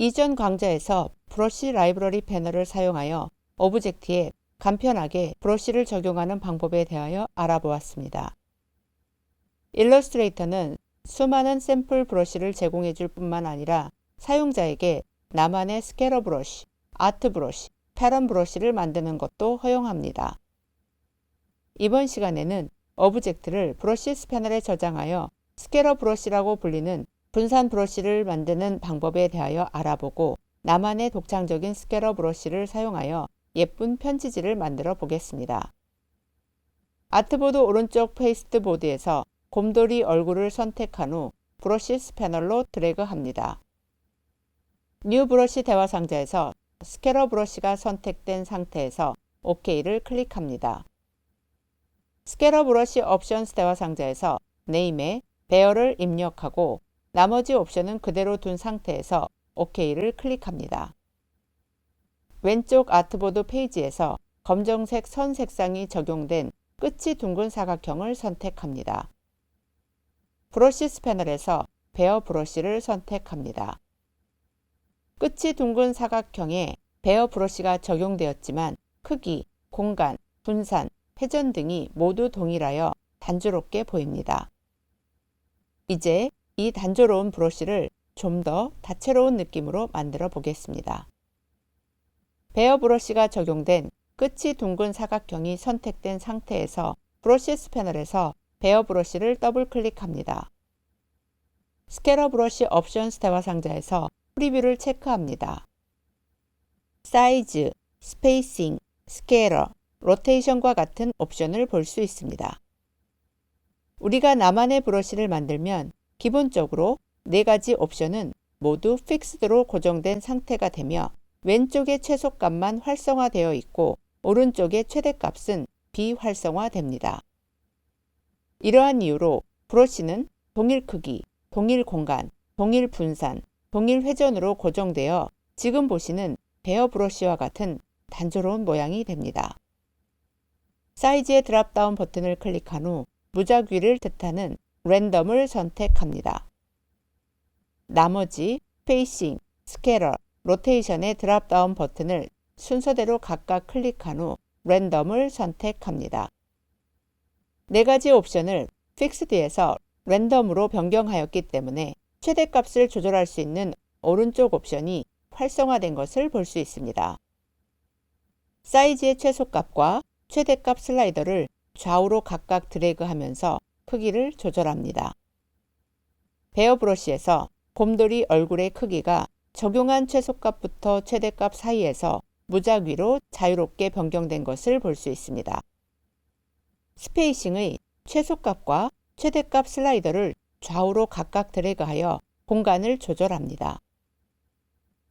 이전 강좌에서 브러쉬 라이브러리 패널을 사용하여 오브젝트에 간편하게 브러쉬를 적용하는 방법에 대하여 알아보았습니다. 일러스트레이터는 수많은 샘플 브러쉬를 제공해 줄 뿐만 아니라 사용자에게 나만의 스케러 브러쉬, 아트 브러쉬, 패런 브러쉬를 만드는 것도 허용합니다. 이번 시간에는 오브젝트를 브러쉬 스패널에 저장하여 스케러 브러쉬라고 불리는 분산 브러쉬를 만드는 방법에 대하여 알아보고 나만의 독창적인 스케러 브러쉬를 사용하여 예쁜 편지지를 만들어 보겠습니다. 아트보드 오른쪽 페이스트 보드에서 곰돌이 얼굴을 선택한 후 브러쉬 스패널로 드래그합니다. 뉴 브러쉬 대화 상자에서 스케러 브러쉬가 선택된 상태에서 OK를 클릭합니다. 스케러 브러쉬 옵션스 대화 상자에서 네임에 베어를 입력하고 나머지 옵션은 그대로 둔 상태에서 OK를 클릭합니다. 왼쪽 아트보드 페이지에서 검정색 선 색상이 적용된 끝이 둥근 사각형을 선택합니다. 브러쉬 스패널에서 베어 브러쉬를 선택합니다. 끝이 둥근 사각형에 베어 브러쉬가 적용되었지만 크기, 공간, 분산, 회전 등이 모두 동일하여 단조롭게 보입니다. 이제 이 단조로운 브러쉬를 좀 더 다채로운 느낌으로 만들어 보겠습니다. 베어 브러쉬가 적용된 끝이 둥근 사각형이 선택된 상태에서 브러쉬 스패널에서 베어 브러쉬를 더블 클릭합니다. 스케러 브러쉬 옵션스 대화 상자에서 프리뷰를 체크합니다. 사이즈, 스페이싱, 스케일러, 로테이션과 같은 옵션을 볼 수 있습니다. 우리가 나만의 브러쉬를 만들면 기본적으로 네 가지 옵션은 모두 픽스드로 고정된 상태가 되며 왼쪽의 최소값만 활성화되어 있고 오른쪽의 최대값은 비활성화됩니다. 이러한 이유로 브러쉬는 동일 크기, 동일 공간, 동일 분산, 동일 회전으로 고정되어 지금 보시는 베어 브러쉬와 같은 단조로운 모양이 됩니다. 사이즈의 드랍다운 버튼을 클릭한 후 무작 위를 뜻하는 랜덤을 선택합니다. 나머지 페이싱, 스케러, 로테이션의 드랍다운 버튼을 순서대로 각각 클릭한 후 랜덤을 선택합니다. 네 가지 옵션을 픽스드에서 랜덤으로 변경하였기 때문에 최대값을 조절할 수 있는 오른쪽 옵션이 활성화된 것을 볼 수 있습니다. 사이즈의 최소값과 최대값 슬라이더를 좌우로 각각 드래그하면서 크기를 조절합니다. 베어 브러쉬에서 곰돌이 얼굴의 크기가 적용한 최소값부터 최대값 사이에서 무작 위로 자유롭게 변경된 것을 볼 수 있습니다. 스페이싱의 최소값과 최대값 슬라이더를 좌우로 각각 드래그하여 공간을 조절합니다.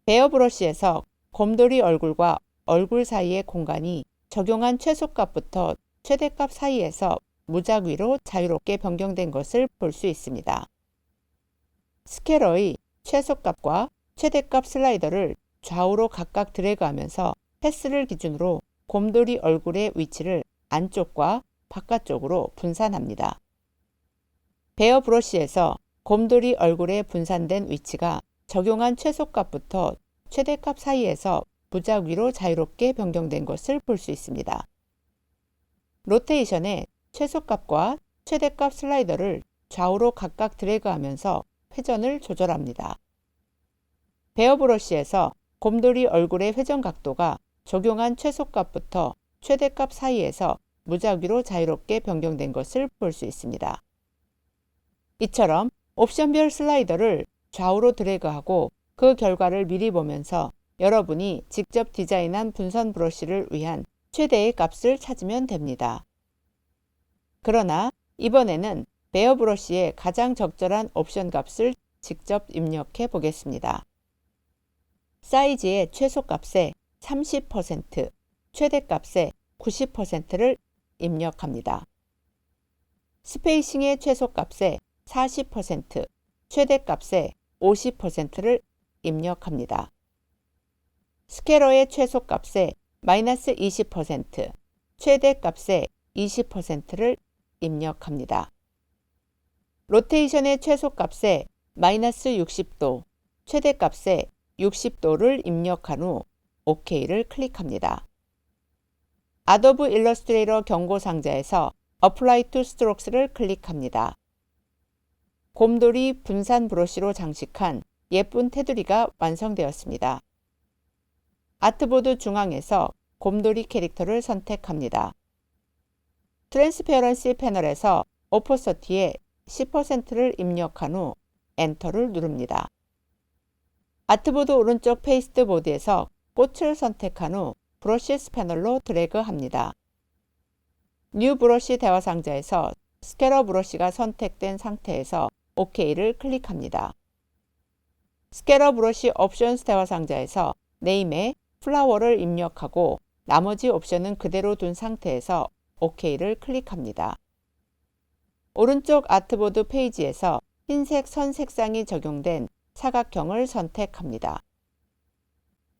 베어 브러쉬에서 곰돌이 얼굴과 얼굴 사이의 공간이 적용한 최소값부터 최대값 사이에서 무작위로 자유롭게 변경된 것을 볼 수 있습니다. 스케러의 최소값과 최대값 슬라이더를 좌우로 각각 드래그하면서 패스를 기준으로 곰돌이 얼굴의 위치를 안쪽과 바깥쪽으로 분산합니다. 베어 브러쉬에서 곰돌이 얼굴에 분산된 위치가 적용한 최소값부터 최대값 사이에서 무작위로 자유롭게 변경된 것을 볼 수 있습니다. 로테이션의 최소값과 최대값 슬라이더를 좌우로 각각 드래그하면서 회전을 조절합니다. 베어 브러쉬에서 곰돌이 얼굴의 회전 각도가 적용한 최소값부터 최대값 사이에서 무작위로 자유롭게 변경된 것을 볼 수 있습니다. 이처럼 옵션별 슬라이더를 좌우로 드래그하고 그 결과를 미리 보면서 여러분이 직접 디자인한 분선 브러쉬를 위한 최대의 값을 찾으면 됩니다. 그러나 이번에는 베어 브러쉬의 가장 적절한 옵션 값을 직접 입력해 보겠습니다. 사이즈의 최소값에 30%, 최대값에 90%를 입력합니다. 스페이싱의 최소값에 40%, 최대값에 50%를 입력합니다. 스케러의 최소값에 마이너스 20%, 최대값에 20%를 입력합니다. 로테이션의 최소값에 마이너스 60도, 최대값에 60도를 입력한 후 OK를 클릭합니다. 아도브 일러스트레이터 경고 상자에서 Apply to Strokes를 클릭합니다. 곰돌이 분산 브러쉬로 장식한 예쁜 테두리가 완성되었습니다. 아트보드 중앙에서 곰돌이 캐릭터를 선택합니다. 트랜스페어런시 패널에서 오퍼서티에 10%를 입력한 후 엔터를 누릅니다. 아트보드 오른쪽 페이스트 보드에서 꽃을 선택한 후 브러쉬스 패널로 드래그합니다. 뉴 브러쉬 대화 상자에서 스캐러 브러쉬가 선택된 상태에서 OK를 클릭합니다. 스캐러 브러쉬 옵션스 대화 상자에서 네임에 플라워를 입력하고 나머지 옵션은 그대로 둔 상태에서 OK를 클릭합니다. 오른쪽 아트보드 페이지에서 흰색 선 색상이 적용된 사각형을 선택합니다.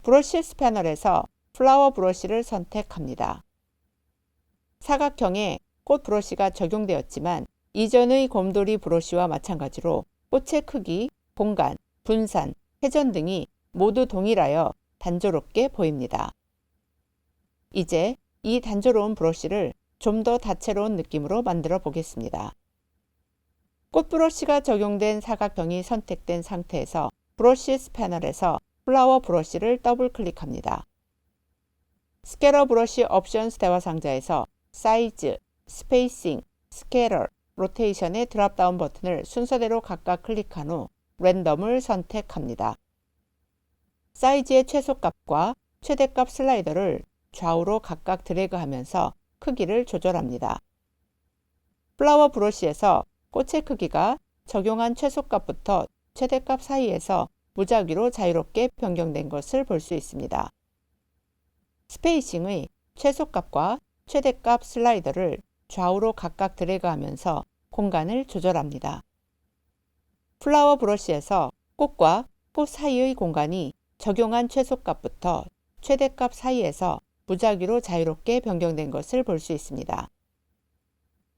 브러쉬스 패널에서 플라워 브러쉬를 선택합니다. 사각형에 꽃 브러쉬가 적용되었지만 이전의 곰돌이 브러쉬와 마찬가지로 꽃의 크기, 공간, 분산, 회전 등이 모두 동일하여 단조롭게 보입니다. 이제 이 단조로운 브러쉬를 좀 더 다채로운 느낌으로 만들어 보겠습니다. 꽃 브러쉬가 적용된 사각형이 선택된 상태에서 브러쉬스 패널에서 플라워 브러쉬를 더블 클릭합니다. 스캐러 브러쉬 옵션스 대화 상자에서 사이즈, 스페이싱, 스케러, 로테이션의 드랍다운 버튼을 순서대로 각각 클릭한 후 랜덤을 선택합니다. 사이즈의 최소값과 최대값 슬라이더를 좌우로 각각 드래그하면서 크기를 조절합니다. 플라워 브러쉬에서 꽃의 크기가 적용한 최소값부터 최대값 사이에서 무작위로 자유롭게 변경된 것을 볼 수 있습니다. 스페이싱의 최소값과 최대값 슬라이더를 좌우로 각각 드래그하면서 공간을 조절합니다. 플라워 브러쉬에서 꽃과 꽃 사이의 공간이 적용한 최소값부터 최대값 사이에서 무작위로 자유롭게 변경된 것을 볼 수 있습니다.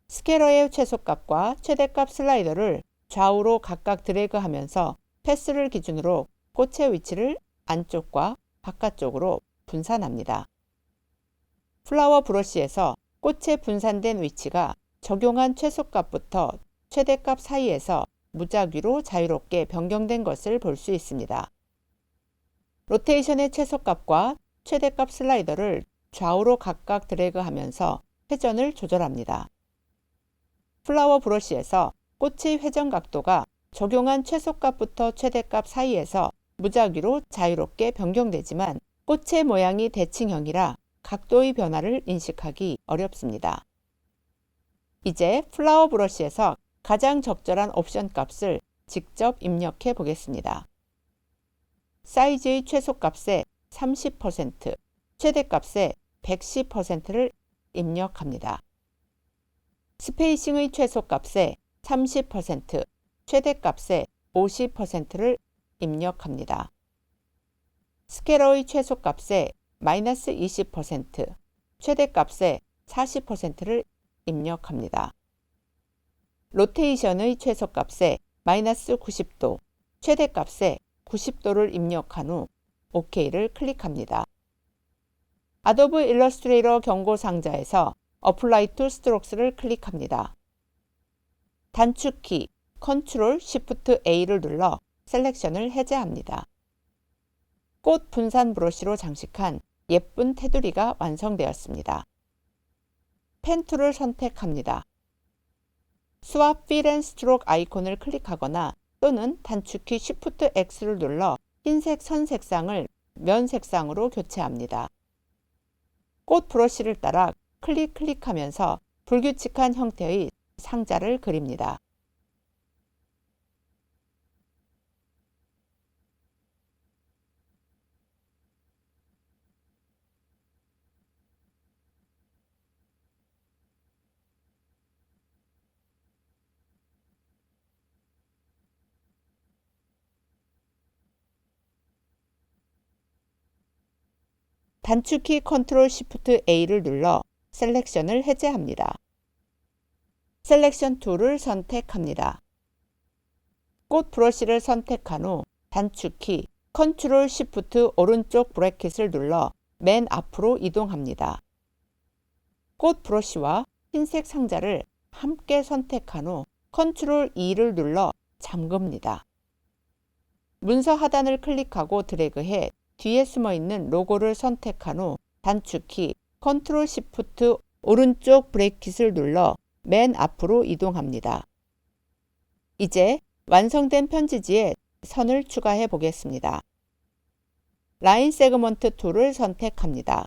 스케러의 최소값과 최대값 슬라이더를 좌우로 각각 드래그하면서 패스를 기준으로 꽃의 위치를 안쪽과 바깥쪽으로 분산합니다. 플라워 브러쉬에서 꽃의 분산된 위치가 적용한 최소값부터 최대값 사이에서 무작위로 자유롭게 변경된 것을 볼 수 있습니다. 로테이션의 최소값과 최대값 슬라이더를 좌우로 각각 드래그하면서 회전을 조절합니다. 플라워 브러쉬에서 꽃의 회전 각도가 적용한 최소값부터 최대값 사이에서 무작위로 자유롭게 변경되지만 꽃의 모양이 대칭형이라 각도의 변화를 인식하기 어렵습니다. 이제 플라워 브러쉬에서 가장 적절한 옵션 값을 직접 입력해 보겠습니다. 사이즈의 최소값에 30%, 최대값에 110%를 입력합니다. 스페이싱의 최소값에 30%, 최대값에 50%를 입력합니다. 스케러의 최소값에 마이너스 20%, 최대값에 40%를 입력합니다. 로테이션의 최소값에 마이너스 90도, 최대값에 90도를 입력한 후 OK를 클릭합니다. 아도브 일러스트레이터 경고 상자에서 Apply to Strokes를 클릭합니다. 단축키 Ctrl Shift A를 눌러 셀렉션을 해제합니다. 꽃 분산 브러쉬로 장식한 예쁜 테두리가 완성되었습니다. 펜 툴을 선택합니다. 스왑 필앤 스트로크 아이콘을 클릭하거나 또는 단축키 Shift X를 눌러 흰색 선 색상을 면 색상으로 교체합니다. 꽃 브러쉬를 따라 클릭 클릭하면서 불규칙한 형태의 상자를 그립니다. 단축키 컨트롤 시프트 A를 눌러 셀렉션을 해제합니다. 셀렉션 툴을 선택합니다. 꽃 브러쉬를 선택한 후 단축키 컨트롤 시프트 오른쪽 브래킷을 눌러 맨 앞으로 이동합니다. 꽃 브러쉬와 흰색 상자를 함께 선택한 후 컨트롤 E를 눌러 잠급니다. 문서 하단을 클릭하고 드래그해 뒤에 숨어 있는 로고를 선택한 후 단축키 컨트롤 시프트 오른쪽 브레이킷을 눌러 맨 앞으로 이동합니다. 이제 완성된 편지지에 선을 추가해 보겠습니다. 라인 세그먼트 툴을 선택합니다.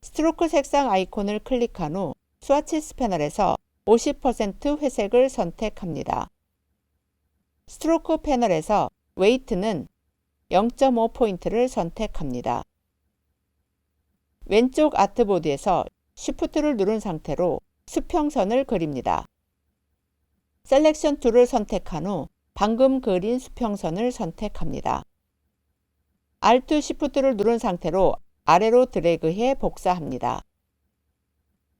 스트로크 색상 아이콘을 클릭한 후 스와치스 패널에서 50% 회색을 선택합니다. 스트로크 패널에서 웨이트는 0.5포인트를 선택합니다. 왼쪽 아트보드에서 Shift를 누른 상태로 수평선을 그립니다. 셀렉션 툴을 선택한 후 방금 그린 수평선을 선택합니다. Alt Shift를 누른 상태로 아래로 드래그해 복사합니다.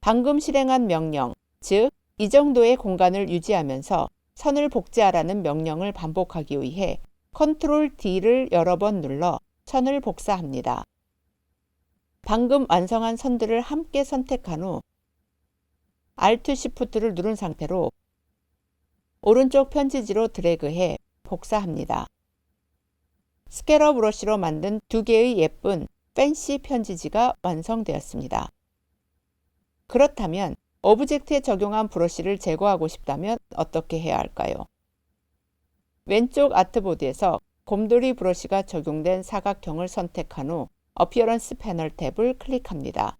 방금 실행한 명령, 즉, 이 정도의 공간을 유지하면서 선을 복제하라는 명령을 반복하기 위해 Ctrl D를 여러 번 눌러 선을 복사합니다. 방금 완성한 선들을 함께 선택한 후 Alt Shift를 누른 상태로 오른쪽 편지지로 드래그해 복사합니다. 스케러 브러쉬로 만든 두 개의 예쁜 팬시 편지지가 완성되었습니다. 그렇다면 오브젝트에 적용한 브러쉬를 제거하고 싶다면 어떻게 해야 할까요? 왼쪽 아트보드에서 곰돌이 브러쉬가 적용된 사각형을 선택한 후 어피어런스 패널 탭을 클릭합니다.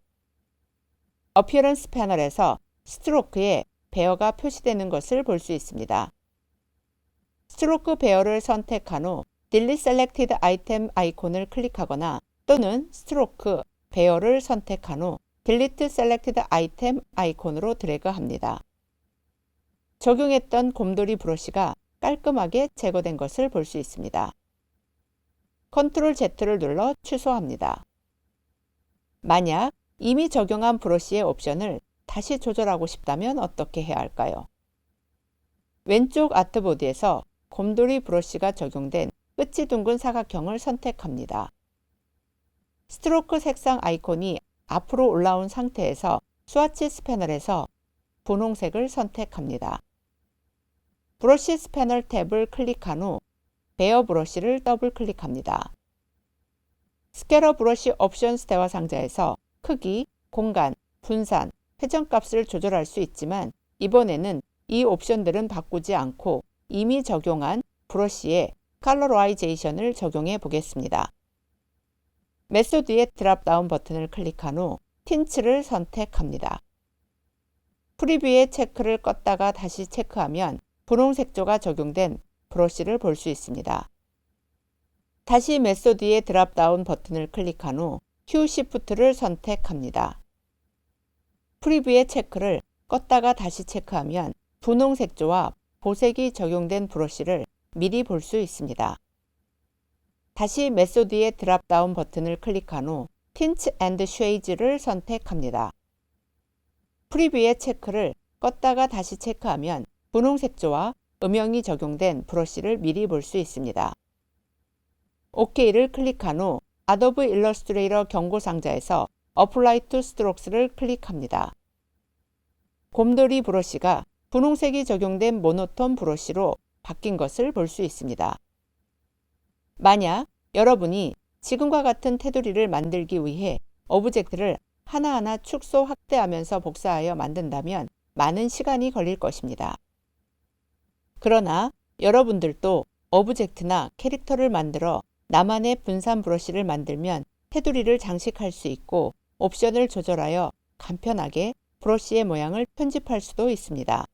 어피어런스 패널에서 스트로크에 베어가 표시되는 것을 볼 수 있습니다. 스트로크 베어를 선택한 후 Delete Selected Item 아이콘을 클릭하거나 또는 스트로크 베어를 선택한 후 Delete Selected Item 아이콘으로 드래그합니다. 적용했던 곰돌이 브러쉬가 깔끔하게 제거된 것을 볼 수 있습니다. Ctrl Z를 눌러 취소합니다. 만약 이미 적용한 브러쉬의 옵션을 다시 조절하고 싶다면 어떻게 해야 할까요? 왼쪽 아트보드에서 곰돌이 브러쉬가 적용된 끝이 둥근 사각형을 선택합니다. 스트로크 색상 아이콘이 앞으로 올라온 상태에서 스와치 스 패널에서 분홍색을 선택합니다. 브러쉬 패널 탭을 클릭한 후 베어 브러쉬를 더블 클릭합니다. 스캐러 브러쉬 옵션스 대화 상자에서 크기, 공간, 분산, 회전값을 조절할 수 있지만 이번에는 이 옵션들은 바꾸지 않고 이미 적용한 브러쉬의 컬러라이제이션을 적용해 보겠습니다. 메소드의 드랍다운 버튼을 클릭한 후 틴츠를 선택합니다. 프리뷰의 체크를 껐다가 다시 체크하면 분홍색조가 적용된 브러쉬를 볼 수 있습니다. 다시 메소드의 드랍다운 버튼을 클릭한 후휴 시프트를 선택합니다. 프리뷰의 체크를 껐다가 다시 체크하면 분홍색조와 보색이 적용된 브러쉬를 미리 볼 수 있습니다. 다시 메소드의 드랍다운 버튼을 클릭한 후 틴트 앤드 쉐이즈를 선택합니다. 프리뷰의 체크를 껐다가 다시 체크하면 분홍색조와 음영이 적용된 브러쉬를 미리 볼 수 있습니다. OK를 클릭한 후 아도브 일러스트레이터 경고 상자에서 Apply to Strokes를 클릭합니다. 곰돌이 브러쉬가 분홍색이 적용된 모노톤 브러쉬로 바뀐 것을 볼 수 있습니다. 만약 여러분이 지금과 같은 테두리를 만들기 위해 오브젝트를 하나하나 축소 확대하면서 복사하여 만든다면 많은 시간이 걸릴 것입니다. 그러나 여러분들도 오브젝트나 캐릭터를 만들어 나만의 분산 브러쉬를 만들면 테두리를 장식할 수 있고 옵션을 조절하여 간편하게 브러쉬의 모양을 편집할 수도 있습니다.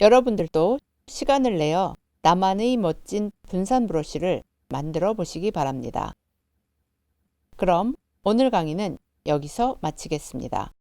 여러분들도 시간을 내어 나만의 멋진 분산 브러쉬를 만들어 보시기 바랍니다. 그럼 오늘 강의는 여기서 마치겠습니다.